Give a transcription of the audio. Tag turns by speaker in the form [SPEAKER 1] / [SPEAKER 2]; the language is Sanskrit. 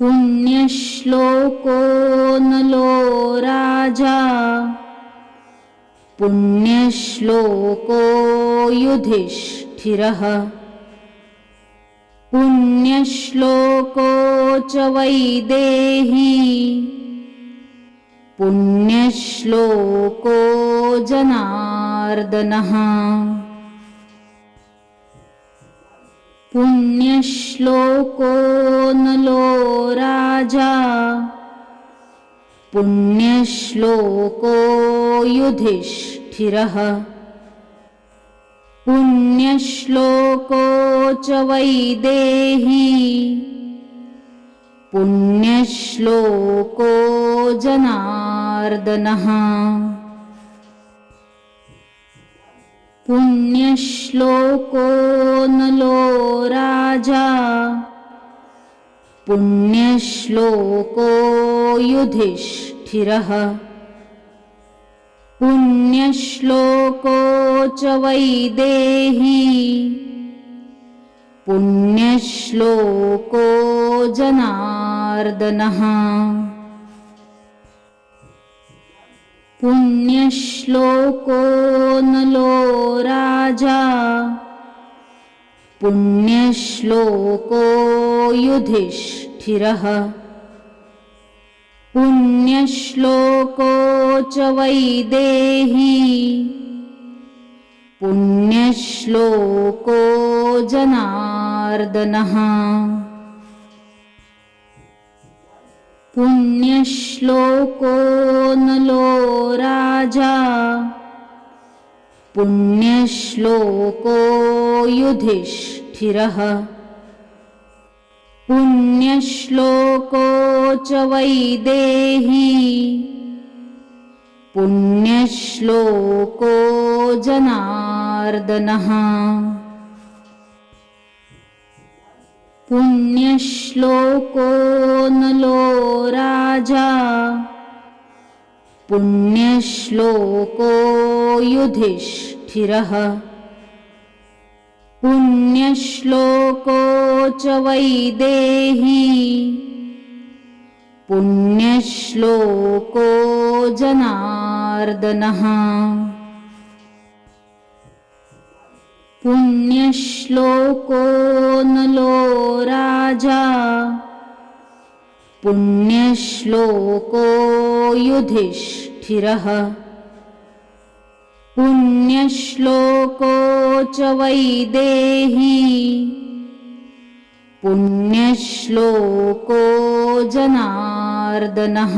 [SPEAKER 1] पुण्यश्लोको नलो राजा। पुण्यश्लोको युधिष्ठिरः। पुण्यश्लोको च वैदेही। पुण्यश्लोको जनार्दनः पुण्यश्लोको नलो राजा। पुण्यश्लोको युधिष्ठिरः। पुण्यश्लोको च वैदेही। पुण्यश्लोको जनार्दनः पुण्यश्लोको नलो राजा। पुण्यश्लोको युधिष्ठिरः। पुण्यश्लोको च वैदेही। पुण्यश्लोको जनार्दनः पुण्यश्लोको नलो राजा। पुण्यश्लोको युधिष्ठिरः। पुण्यश्लोको च वैदेही। पुण्यश्लोको जनार्दनः पुण्यश्लोको नलो राजा। पुण्यश्लोको युधिष्ठिरः। पुण्यश्लोको च वैदेही पुण्यश्लोको जनार्दनः पुण्यश्लोको नलो राजा। पुण्यश्लोको युधिष्ठिरः। पुण्यश्लोको च वैदेही। पुण्यश्लोको जनार्दनः पुण्यश्लोको नलो राजा। पुण्यश्लोको युधिष्ठिरः। पुण्यश्लोको च वैदेही। पुण्यश्लोको जनार्दनः